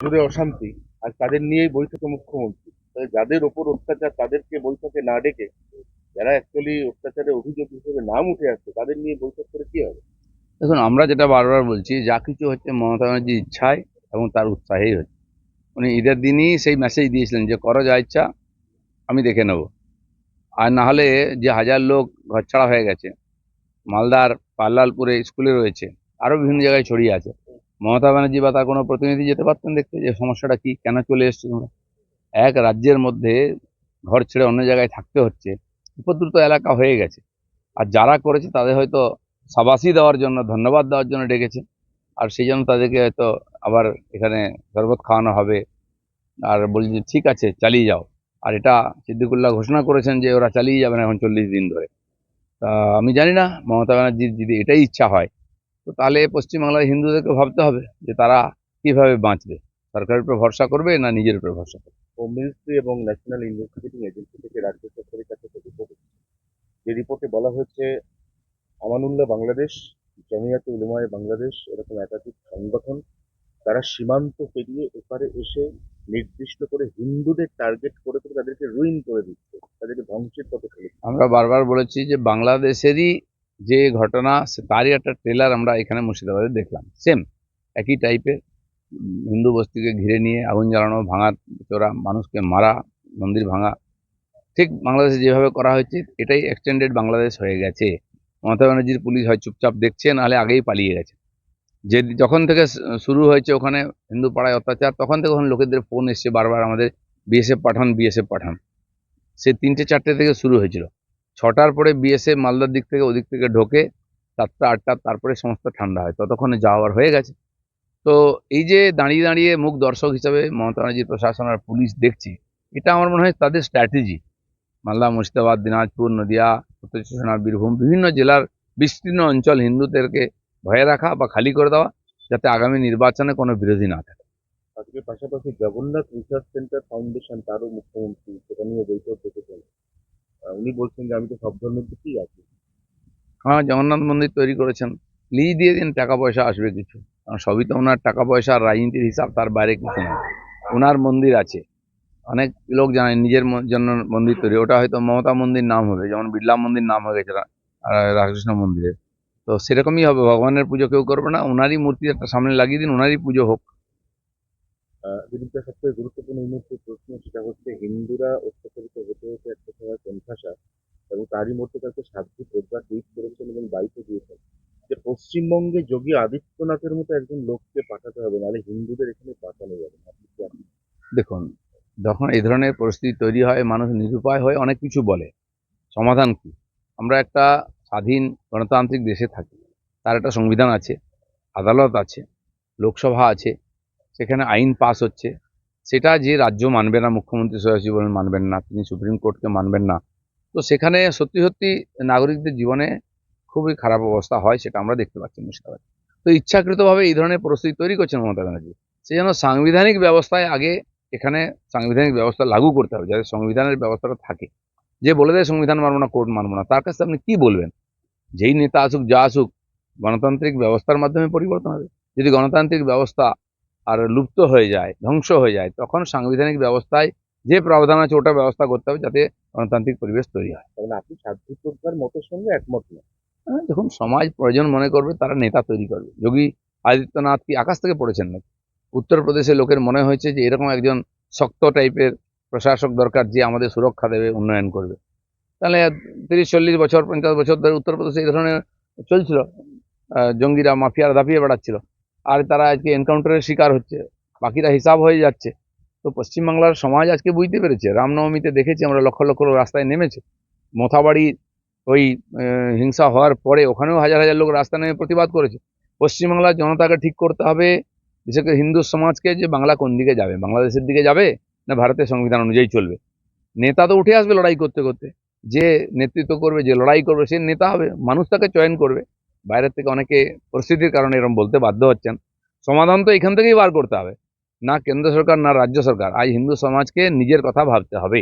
জুড়ে অশান্তি আর তাদের নিয়েই বৈঠকে মুখ্যমন্ত্রী। যাদের ওপর অত্যাচার, তাদেরকে বৈঠকে না ডেকে যারা অ্যাকচুয়ালি অত্যাচারের অভিযোগ হিসেবে নাম উঠে আসছে, তাদের নিয়ে বৈঠক করে কি হবে? দেখুন, আমরা যেটা বারবার বলছি, যা কিছু হচ্ছে মমতা ব্যানার্জির ইচ্ছায় এবং তার উৎসাহেই হচ্ছে। উনি ঈদের দিনই সেই মেসেজ দিয়েছিলেন যে, করো যা ইচ্ছা, আমি দেখে নেব। আর না হলে যে হাজার লোক ঘরছাড়া হয়ে গেছে, মালদার পাল্লালপুরে স্কুলে রয়েছে আরও বিভিন্ন জায়গায় ছড়িয়ে আছে। মমতা ব্যানার্জি বা তার কোনো প্রতিনিধি যেতে পারতেন দেখতে? যে সমস্যাটা কি? কেন চলে এসছে তোমরা? এক রাজ্যের মধ্যে ঘর ছেড়ে অন্য জায়গায় থাকতে হচ্ছে, উপদ্রুত এলাকা হয়ে গেছে। আর যারা করেছে তাদের হয়তো সাবাসি দেওয়ার জন্য, ধন্যবাদ দেওয়ার জন্য ডেকেছে। আর সেই জন্য তাদেরকে হয়তো আবার এখানে শরবত খাওয়ানো হবে। আর বলি যে, ঠিক আছে, চালিয়ে যাও। আর এটা সিদ্দিকুল্লাহ ঘোষণা করেছেন যে, ওরা চালিয়ে যাবেন এখন চল্লিশ দিন ধরে। তা আমি জানি না, মমতা ব্যানার্জির যদি এটাই ইচ্ছা হয় তো তাহলে পশ্চিমবাংলার হিন্দুদেরকে ভাবতে হবে যে তারা কীভাবে বাঁচবে। সরকারের উপর ভরসা করবে না নিজের উপর ভরসা করবে? হোম মিনিস্ট্রি এবং ন্যাশনাল ইনভেস্টিগেটিং এজেন্সি থেকে রাজ্য সরকারের কাছে একটা রিপোর্ট যে রিপোর্টে বলা হয়েছে আমানুল্লাহ বাংলাদেশ জমিয়াতে উলেমায় বাংলাদেশ এরকম একাধিক সংগঠন তারা সীমান্ত পেরিয়ে এপারে এসে নির্দিষ্ট করে হিন্দুদের টার্গেট করে করে তাদেরকে রুইন করে দিচ্ছে তাদেরকে ধ্বংসের পথে আমরা বারবার বলেছি যে বাংলাদেশেরই যে ঘটনা তারই একটা ট্রেলার আমরা এখানে মুর্শিদাবাদে দেখলাম। সেম একই টাইপের হিন্দু বস্তিকে ঘিরে নিয়ে আগুন জ্বালানো, ভাঙা, চোরা, মানুষকে মারা, মন্দির ভাঙা। ঠিক বাংলাদেশে যেভাবে করা হয়েছে, এটাই এক্সটেন্ডেড বাংলাদেশ হয়ে গেছে। মমতা ব্যানার্জির পুলিশ হয় চুপচাপ দেখছে, নাহলে আগেই পালিয়ে গেছে। যে যখন থেকে শুরু হয়েছে ওখানে হিন্দু পাড়ায় অত্যাচার, তখন থেকে ওখানে লোকেদের ফোন এসছে বারবার আমাদের বিএসএফ পাঠান বিএসএফ পাঠান। সে তিনটে, চারটে থেকে শুরু হয়েছিল। ছটার পরে বিএসএফ মালদার দিক থেকে ওদিক থেকে ঢোকে, সাতটা, আটটা, তারপরে সমস্ত ঠান্ডা হয়। ততক্ষণে যাওয়ার হয়ে গেছে। তো এই যে দাঁড়িয়ে দাঁড়িয়ে মুখ দর্শক হিসাবে মমতা ব্যানার্জির প্রশাসন আর পুলিশ দেখছি, এটা আমার মনে হয় তাদের স্ট্র্যাটেজি মালদা, মুর্শিদাবাদ, দিনাজপুর, নদিয়া, উত্তর চব্বিশ বীরভূম, বিভিন্ন জেলার বিস্তীর্ণ অঞ্চল হিন্দুদেরকে ভয়ে রাখা বা খালি করে দেওয়া, যাতে আগামী নির্বাচনে কোনো বিরোধী না থাকে। আজকে পাশাপাশি জগন্নাথ রিসার্চ সেন্টার ফাউন্ডেশন, তারও মুখ্যমন্ত্রী, সেটা নিয়ে বৈঠক উনি বলছেন যে আমি তো সব ধর্মের দিকেই আছি। হ্যাঁ জগন্নাথ মন্দির তৈরি করেছেন। লিজ দিয়ে দিন, টাকা পয়সা আসবে কিছু। কারণ সবই তো ওনার টাকা পয়সা আর রাজনীতির হিসাব, তার বাইরে কিছু না। ওনার মন্দির আছে। অনেক লোক জানে নিজের জন্য মন্দির তৈরি। ওটা হয়তো মমতা মন্দির নাম হবে, যেমন বিড়লা মন্দির নাম হয়ে গেছে রাধাকৃষ্ণ মন্দিরের। তো সেরকমই হবে, ভগবানের পুজো কেউ করবে না। ওনারই মূর্তি একটা সামনে লাগিয়ে দিন, ওনারই পুজো হোক। বিরুদ্ধে সবথেকে গুরুত্বপূর্ণ এই প্রশ্ন সেটা হচ্ছে, হিন্দুরা অত্যাচারিত হতে হতে একটা সময় কোণঠাসা এবং তারই মধ্যে তাকে সাধ্য প্রজ্ঞা টুইট করেছেন এবং দায়িত্ব দিয়েছেন যে পশ্চিমবঙ্গে যোগী আদিত্যনাথের মতো একজন লোককে পাঠাতে হবে, নাহলে হিন্দুদের এখানে পাঠানো যাবে না। আপনি দেখুন, যখন এই ধরনের পরিস্থিতি তৈরি হয়, মানুষ নিরুপায় হয়ে অনেক কিছু বলে। সমাধান কি? আমরা একটা স্বাধীন গণতান্ত্রিক দেশে থাকি, তার একটা সংবিধান আছে, আদালত আছে, লোকসভা আছে সেখানে আইন পাস হচ্ছে। সেটা যে রাজ্য মানবে না, মুখ্যমন্ত্রী সরাসরি বলেন মানবেন না, তিনি সুপ্রিম কোর্টকে মানবেন না। তো সেখানে সত্যি সত্যি নাগরিকদের জীবনে খুবই খারাপ অবস্থা হয়, সেটা আমরা দেখতে পাচ্ছি মুর্শিদাবাদ। তো ইচ্ছাকৃতভাবে এই ধরনের পরিস্থিতি তৈরি করছেন মমতা ব্যানার্জি। সে যেন সাংবিধানিক ব্যবস্থায় আগে এখানে সাংবিধানিক ব্যবস্থা লাগু করতে হবে, যাতে সংবিধানের ব্যবস্থাটা থাকে। যে বলে দেয়, সংবিধান মানবো না, কোর্ট মানবো না তার কাছে আপনি কি বলবেন? যেই নেতা আসুক, যা আসুক, গণতান্ত্রিক ব্যবস্থার মাধ্যমে পরিবর্তন হবে। যদি গণতান্ত্রিক ব্যবস্থা আর লুপ্ত হয়ে যায় ধ্বংস হয়ে যায় তখন সাংবিধানিক ব্যবস্থায় যে প্রাবধান আছে ওটা ব্যবস্থা করতে হবে যাতে গণতান্ত্রিক পরিবেশ তৈরি হয়। তাহলে আপনি সাধ্য প্রজ্ঞার মতের সঙ্গে একমত না হ্যাঁ, দেখুন সমাজ প্রয়োজন মনে করবে তারা নেতা তৈরি করবে। যোগী আদিত্যনাথ কি আকাশ থেকে পড়েছেন নাকি? উত্তরপ্রদেশে লোকের মনে হয়েছে যে এরকম একজন শক্ত টাইপের প্রশাসক দরকার যে আমাদের সুরক্ষা দেবে উন্নয়ন করবে। তাহলে তিরিশ চল্লিশ বছর পঞ্চাশ বছর ধরে উত্তরপ্রদেশে এই ধরনের চলছিল। জঙ্গিরা মাফিয়ারা দাপিয়ে বেড়াচ্ছিল। আর তারা আজকে এনকাউন্টারের শিকার হচ্ছে। বাকিরা হিসাব হয়ে যাচ্ছে। তো পশ্চিমবাংলার সমাজ আজকে বুঝতে পেরেছে। রামনবমীতে দেখেছি আমরা লক্ষ লক্ষ লোক রাস্তায় নেমেছে। মোথাবাড়ি ওই হিংসা হওয়ার পরে ওখানেও হাজার হাজার লোক রাস্তা নেমে প্রতিবাদ করেছে। পশ্চিমবাংলার জনতাকে ঠিক করতে হবে, বিশেষ করে হিন্দু সমাজকে, যে বাংলা কোন দিকে যাবে? বাংলাদেশের দিকে যাবে না ভারতের সংবিধান অনুযায়ী চলবে? নেতা তো উঠে আসবে লড়াই করতে করতে। যে নেতৃত্ব করবে, যে লড়াই করবে, সে নেতা হবে। মানুষ তাকে চয়ন করবে। বাইরের থেকে অনেকে পরিস্থিতির কারণে এরকম বলতে বাধ্য হচ্ছেন। সমাধান তো এখান থেকেই বার করতে হবে। না কেন্দ্র সরকার, না রাজ্য সরকার। আজ হিন্দু সমাজকে নিজের কথা ভাবতে হবে।